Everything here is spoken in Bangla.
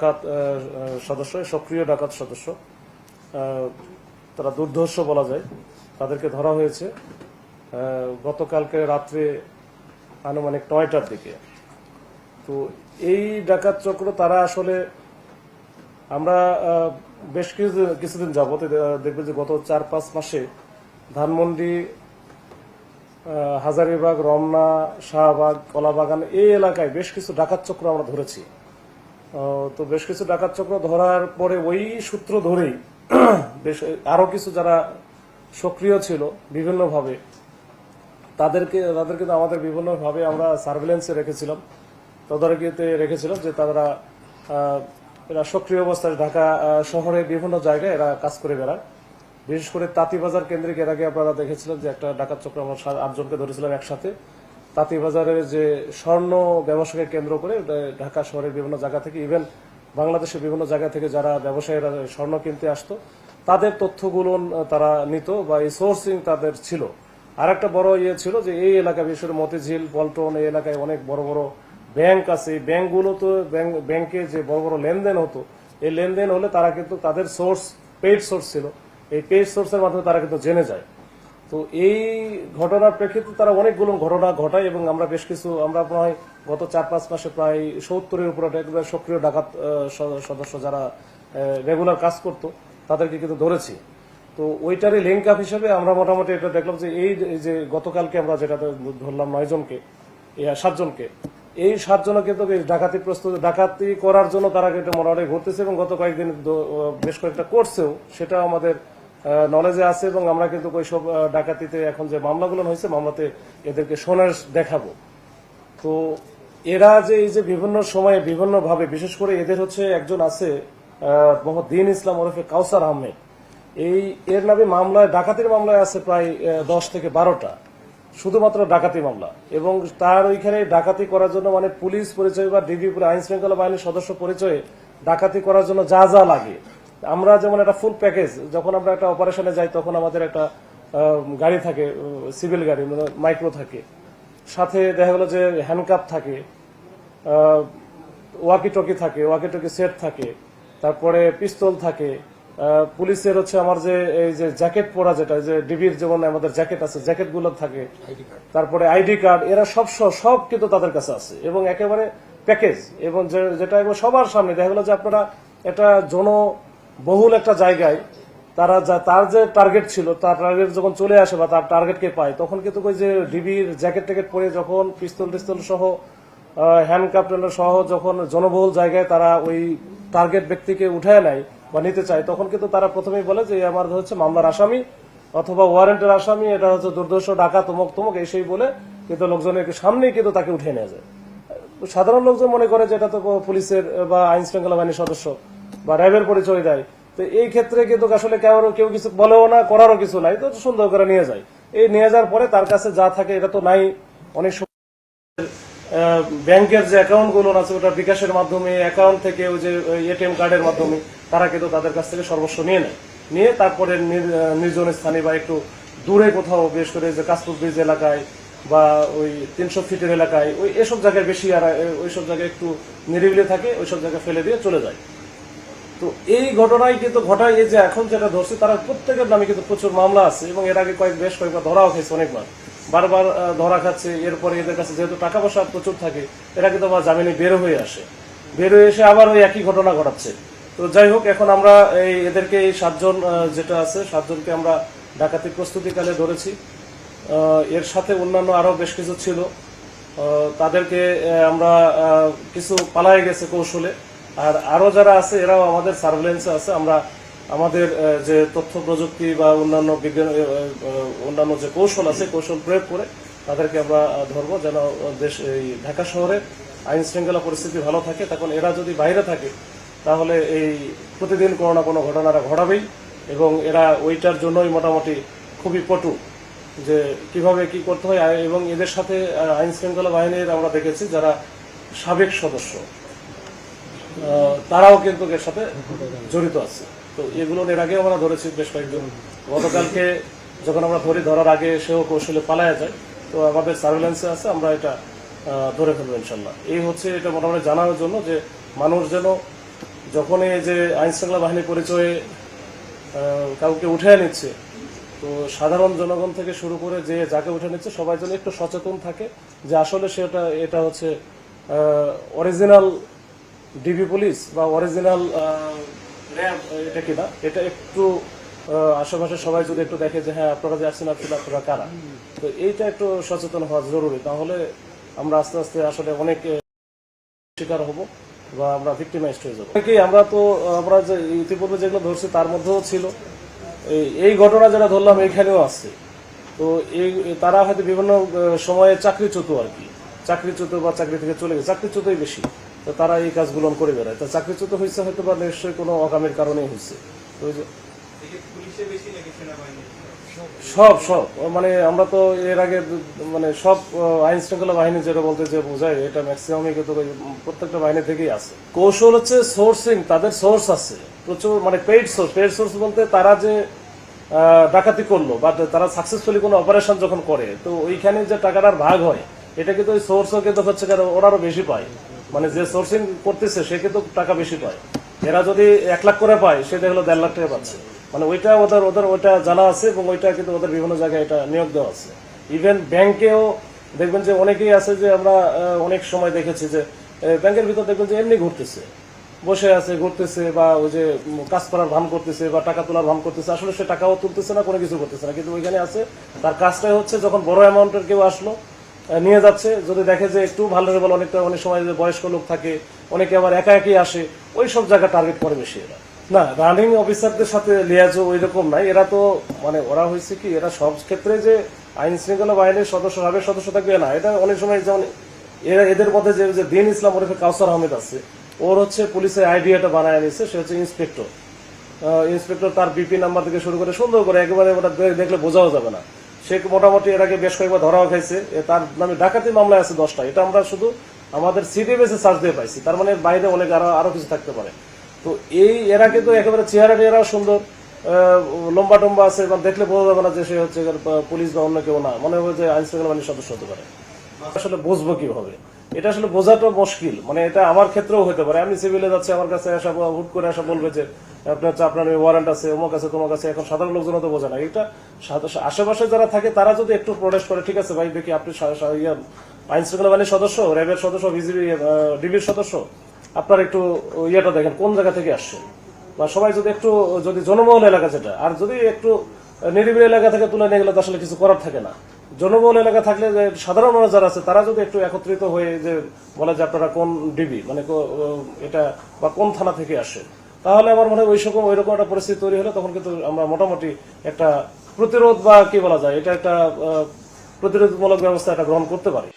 ডাকাত সদস্য সক্রিয় ডাকাত সদস্য তারা দুর্ধর্ষ বলা যায়, তাদেরকে ধরা হয়েছে। গতকালকে রাত্রে আনুমানিক নয়টার দিকে। তো এই ডাকাত চক্র, তারা আসলে আমরা বেশ কিছু, কিছুদিন যাবত দেখবে যে গত চার, পাঁচ মাসে ধানমন্ডি হাজারিবাগ, রমনা, শাহবাগ, কলাবাগান, এই এলাকায় বেশ কিছু ডাকাত চক্র আমরা ধরেছি। তো বেশ কিছু ডাকাত চক্র ধরার পরে ওই সূত্র ধরেই বেশ আরও কিছু যারা সক্রিয় ছিল বিভিন্নভাবে, তাদেরকে তাদেরকে তো আমাদের বিভিন্নভাবে আমরা সার্ভেলেন্সে রেখেছিলাম। তদারকিতে রেখেছিলাম যে তারা এরা সক্রিয় অবস্থায় ঢাকা শহরে বিভিন্ন জায়গায় এরা কাজ করে বেড়ায়। বিশেষ করে তাঁতিবাজার কেন্দ্রিক এর আগে আপনারা দেখেছিলেন যে একটা ডাকাত চক্র আমরা আটজনকে ধরেছিলাম একসাথে। তাঁতিবাজারের যে স্বর্ণ ব্যবসাকে কেন্দ্র করে ঢাকা শহরের বিভিন্ন জায়গা থেকে ইভেন বাংলাদেশের বিভিন্ন জায়গা থেকে যারা ব্যবসায়ীরা স্বর্ণ কিনতে আসতো, তাদের তথ্যগুলো তারা নিত বা এই সোর্সিং তাদের ছিল। আর একটা বড় ইয়ে ছিল যে এই এলাকা, বিশেষ করে মতিঝিল, পল্টন, এই এলাকায় অনেক বড় বড় ব্যাংক আছে। এই ব্যাংকগুলো তো ব্যাংক- যে বড় বড় লেনদেন হতো, এই লেনদেন হলে তারা কিন্তু তাদের সোর্স পেইড সোর্স ছিল। এই পেইড সোর্সের মাধ্যমে তারা কিন্তু জেনে যায়। তো এই ঘটনার প্রেক্ষিতে তারা অনেকগুলো ঘটনা ঘটায় এবং আমরা বেশ কিছু, আমরা প্রায় গত চার পাঁচ মাসে প্রায় সত্তরের উপরে সক্রিয় ডাকাত সদস্য যারা রেগুলার কাজ করতো, তাদেরকে কিন্তু ধরেছি। তো ওইটারই লিঙ্ক আপ হিসেবে আমরা মোটামুটি এটা দেখলাম যে এই যে- গতকালকে আমরা যেটা ধরলাম নয় জনকে এই সাতজনকে, এই সাতজনও কিন্তু ডাকাতি প্রস্তুত, ডাকাতি করার জন্য তারা কিন্তু মোটামুটি ঘুরতেছে এবং গত কয়েকদিন বেশ কয়েকটা করছেও সেটা আমাদের নলেজে আছে এবং আমরা কিন্তু ওইসব ডাকাতিতে এখন যে মামলাগুলো হয়েছে, মামলাতে এদেরকে সোনার দেখাবো। তো এরা যে এই যে বিভিন্ন সময়ে বিভিন্ন ভাবে বিশেষ করে এদের হচ্ছে একজন আছে দিন ইসলাম ওরফে কাউসার আহমেদ। এই, এর নামে মামলায়, ডাকাতির মামলায় আছে প্রায় দশ থেকে বারোটা। শুধুমাত্র ডাকাতি মামলা। এবং তার ওইখানে ডাকাতি করার জন্য মানে পুলিশ পরিচয় বা ডিবি আইন শৃঙ্খলা বাহিনীর সদস্য পরিচয়ে ডাকাতি করার জন্য যা যা লাগে। আমরা যেমন একটা ফুল প্যাকেজ যখন আমরা একটা অপারেশনে যাই তখন আমাদের একটা গাড়ি থাকে সিভিল গাড়ি মাইক্রো থাকে। সাথে দেখা গেলো যে হ্যান্ডকাপ থাকে ওয়াকি টকি থাকে ওয়াকি টকি সেট থাকে তারপরে পিস্তল থাকে পুলিশের হচ্ছে আমার যে এই যে জ্যাকেট পরা যেটা যে ডিবির যেমন আমাদের জ্যাকেট আছে জ্যাকেটগুলো থাকে তারপরে আইডি কার্ড এরা সব সব কিন্তু তাদের কাছে আছে এবং একেবারে প্যাকেজ এবং যেটা সবার সামনে দেখা গেলো যে আপনারা একটা জনবহুল একটা জায়গায় তারা যা, তার যে টার্গেট ছিল, তার টার্গেট যখন চলে আসে বা তার টার্গেটকে পায়, তখন কিন্তু ওই যে ডিবির জ্যাকেট ট্যাকেট পরে যখন পিস্তল টিস্তল সহ হ্যান্ড সহ যখন জনবহুল জায়গায় তারা ওই টার্গেট ব্যক্তিকে উঠায় নেয় বা নিতে চায়, তখন কিন্তু তারা প্রথমেই বলে যে আমার হচ্ছে মামলার আসামি অথবা ওয়ারেন্টের আসামি, এটা হচ্ছে দুর্দর্শ ডাকা তমক তমক এই সেই বলে কিন্তু লোকজনের সামনেই কিন্তু তাকে উঠে নিয়ে যায় সাধারণ লোকজন মনে করে যে, এটা তো পুলিশের বা আইন শৃঙ্খলা বাহিনীর সদস্য। বা র্যাবের পরিচয় দেয়। তো এই ক্ষেত্রে কিন্তু আসলে কেউ কেউ কিছু বলেও না, করারও কিছু নাই, তো সুন্দর করে নিয়ে যায়। এই নিয়ে যাওয়ার পরে তার কাছে যা থাকে এটা তো নাই। অনেক ব্যাংকের যে অ্যাকাউন্টগুলো আছে, ওটা বিকাশের মাধ্যমে, অ্যাকাউন্ট থেকে ওই যে এটিএম কার্ডের মাধ্যমে, তারা কিন্তু তাদের কাছ থেকে সর্বস্ব নিয়ে নেয়। নিয়ে তারপরে নির- নির্জন স্থানে বা একটু দূরে কোথাও, বিশেষ করে যে কাশপুর ব্রিজ এলাকায় বা ওই তিনশো ফিটের এলাকায়, ওই এসব জায়গায় বেশি আর ওইসব জায়গায় একটু নিরিবিলি থাকে, ওইসব জায়গায় ফেলে দিয়ে চলে যায়। তো এই ঘটনায় কিন্তু ঘটায় এই যে এখন যেটা ধরছে, তারা প্রত্যেকের নামে কিন্তু প্রচুর মামলা আছে এবং এর আগে কয়েক, বেশ কয়েকবার ধরাও খেয়েছে অনেকবার। বারবার ধরা খাচ্ছে, এরপরে এদের কাছে যেহেতু টাকা পয়সা প্রচুর থাকে, এরা কিন্তু আবার জামিনে বের হয়ে আসে। বের হয়ে এসে আবার ওই একই ঘটনা ঘটাচ্ছে। তো যাই হোক, এখন আমরা এই এদেরকে এই সাতজন যেটা আছে, সাতজনকে আমরা ডাকাতি প্রস্তুতিকালে ধরেছি। এর সাথে অন্যান্য আরও বেশ কিছু ছিল। তাদেরকে আমরা কিছু পালায় গেছে কৌশলে। আর আরও যারা আছে, এরাও আমাদের সার্ভেলেন্সে আছে। আমরা আমাদের যে তথ্য প্রযুক্তি বা অন্যান্য বিজ্ঞান অন্যান্য যে কৌশল আছে, কৌশল প্রয়োগ করে তাদেরকে আমরা ধরবো যেন দেশ, এই ঢাকা শহরে আইন শৃঙ্খলা পরিস্থিতি ভালো থাকে। তখন এরা যদি বাইরে থাকে, তাহলে এই প্রতিদিন কোনো না কোনো ঘটনাটা ঘটাবেই এবং এরা ওইটার জন্যই মোটামুটি খুবই পটু যে কীভাবে কি করতে হয়। এবং এদের সাথে আইন শৃঙ্খলা বাহিনীর আমরা দেখেছি যারা সাবেক সদস্য। তারাও কিন্তু এর সাথে জড়িত আছে। তো এগুলো এর আগে আমরা ধরেছি বেশ কয়েকজন। গতকালকে যখন আমরা ধরি, ধরার আগে সেও কৌশলে পালায়া যায়। তো আমাদের সার্ভেলেন্সে আছে, আমরা এটা ধরে ফেলব ইনশাল্লাহ। এই হচ্ছে এটা মোটামুটি জানার জন্য যে মানুষ যেন যখনই যে আইন শৃঙ্খলা বাহিনী পরিচয়ে কাউকে উঠে নিচ্ছে, তো সাধারণ জনগণ থেকে শুরু করে যে যাকে উঠে নিচ্ছে, সবাই যেন একটু সচেতন থাকে যে আসলে সেটা, এটা হচ্ছে অরিজিনাল ডিবি পুলিশ বা অরিজিনাল র্যাব, এটা কিনা? এটা একটু আশেপাশে সবাই যদি একটু দেখে যে হ্যাঁ আপনারা যে আসছেন আপনারা কারা? তো এইটা একটু সচেতন হওয়া জরুরি। তাহলে আমরা আস্তে আস্তে আসলে অনেক শিকার হব বা আমরা ভিক্টিমাইজড হয়ে যাব। অনেকেই আমরা তো, আমরা যে ইতিপূর্বে যেগুলো ধরছি, তার মধ্যেও ছিল। এই ঘটনা যেটা ধরলাম, এখানেও আছে। তো এই, তারা হয়তো বিভিন্ন সময়ে চাকরিচ্যুত আর কি। চাকরিচ্যুত বা চাকরি থেকে চলে গেছে। চাকরিচ্যুতই বেশি। তো তারা এই কাজগুলো করে বেড়ায়। তো চাকরিচ্যুত হয়েছে হয়তো বা নিশ্চয়ই কোনো অকামের কারণেই হয়েছে। সব সব। মানে আমরা তো এর আগে মানে সব আইন শৃঙ্খলা বাহিনী যেটা বলতে যে বোঝায়, এটা ম্যাক্সিমামই কিন্তু প্রত্যেকটা বাহিনী থেকেই আছে। কৌশল হচ্ছে সোর্সিং তাদের সোর্স আছে। প্রচুর মানে পেইড সোর্স পেইড সোর্স বলতে তারা যে ডাকাতি করল বা তারা সাকসেসফুলি কোনো অপারেশন যখন করে, তো ওইখানে যে টাকাটার ভাগ হয়, এটা কিন্তু ওই সোর্সও কিন্তু হচ্ছে কারণ ওরারও বেশি পায়। মানে যে সোর্সিং করতেছে, সে কিন্তু টাকা বেশি পায়। এরা যদি এক লাখ করে পায়, সে দেখল দেড় লাখ টাকা পাচ্ছে। মানে ওইটা ওদের ওদের, ওইটা জানা আছে এবং ওইটা কিন্তু ওদের বিভিন্ন জায়গায় এটা নিয়োগ দেওয়া আছে। ইভেন ব্যাংকেও দেখবেন যে অনেকেই আছে যে আমরা অনেক সময় দেখেছি যে ব্যাংকের ভিতর দেখবেন যে এমনি ঘুরতেছে। বসে আছে, ঘুরতেছে বা ওই যে কাজ করার ভান করতেছে বা টাকা তোলার ভান করতেছে, আসলে সে টাকাও তুলতেছে না, কোনো কিছু করতেছে না। কিন্তু ওইখানে আছে, তার কাজটাই হচ্ছে যখন বড় অ্যামাউন্টের কেউ আসলো নিয়ে যাচ্ছে। যদি দেখে যে একটু ভালোরেবল অনেকটা, অনেক সময় যে বয়স্ক লোক থাকে, অনেকে আবার একা একই আসে, ওই সব জায়গা টার্গেট করে বেশি এরা। না রানিং অফিসারদের সাথে লিয়াজও ওই রকম নাই। এরা তো মানে ওরা হয়েছে কি, এরা সব ক্ষেত্রে যে আইন শৃঙ্খলা বাহিনীর সদস্য হবে সদস্য থাকবে না। এটা অনেক সময় যেমন এরা, এদের মধ্যে যে দিন ইসলাম ওরফে কাউসার আহমেদ আছে, ওর হচ্ছে পুলিশের আইডিয়াটা বানায় নিছে, সে হচ্ছে ইন্সপেক্টর ইন্সপেক্টর তার বিপি নাম্বার থেকে শুরু করে সুন্দর করে একেবারে ওটা দেখলে বোঝাও যাবে না। সে মোটামুটি আগে বেশ কয়েকবার ধরাও খাইছে। তার নামে ডাকাতি মামলায় আছে দশটা এটা আমরা শুধু আমাদের সিটি বেসে সার্চ দিয়ে পাইছি। তার মানে বাইরে অনেক আরও আরও কিছু থাকতে পারে। তো এই এরা কিন্তু একেবারে চেহারা টেহারাও সুন্দর। লম্বা টম্বা আছে এবং দেখলে বোঝা যাবে না যে সে হচ্ছে পুলিশ বা অন্য কেউ না। মনে হবে যে আইন শৃঙ্খলা বাহিনীর সদস্য হতে পারে। আসলে বুঝব কীভাবে? এটা আসলে বোঝাটা মুশকিল। মানে এটা আমার ক্ষেত্রেও হতে পারে। আমি সিভিলে যাচ্ছি, আমার কাছে আসা হুট করে আসা বলবে যে আপনার আপনার ওয়ারেন্ট আছে অমুক আছে তোমার কাছে এখন সাধারণ লোকজন তো বোঝে না। এটা আশেপাশে যারা থাকে তারা যদি একটু প্রোটেস্ট করে ঠিক আছে ভাই দেখি আপনি ইয়া, আইন শৃঙ্খলা বাহিনীর সদস্য র্যাবের সদস্য বিজিবি ডিবির সদস্য আপনার একটু ইয়েটা দেখেন কোন জায়গা থেকে আসছে? বা সবাই যদি একটু যদি জনবহুল এলাকা যেটা আর যদি একটু নিরিবিলি এলাকা থেকে তুলে নিয়ে গেলে তো আসলে কিছু করার থাকে না। জনবহুল এলাকা থাকলে যে সাধারণ মানুষ যারা আছে তারা যদি একটু একত্রিত হয়ে যে বলে যে আপনারা কোন ডিবি মানে এটা বা কোন থানা থেকে আসে তাহলে আমার মনে হয় ওই সকম ওই রকম একটা পরিস্থিতি তৈরি হলে তখন কিন্তু আমরা মোটামুটি একটা প্রতিরোধ বা কি বলা যায়, এটা একটা প্রতিরোধমূলক ব্যবস্থা এটা গ্রহণ করতে পারি।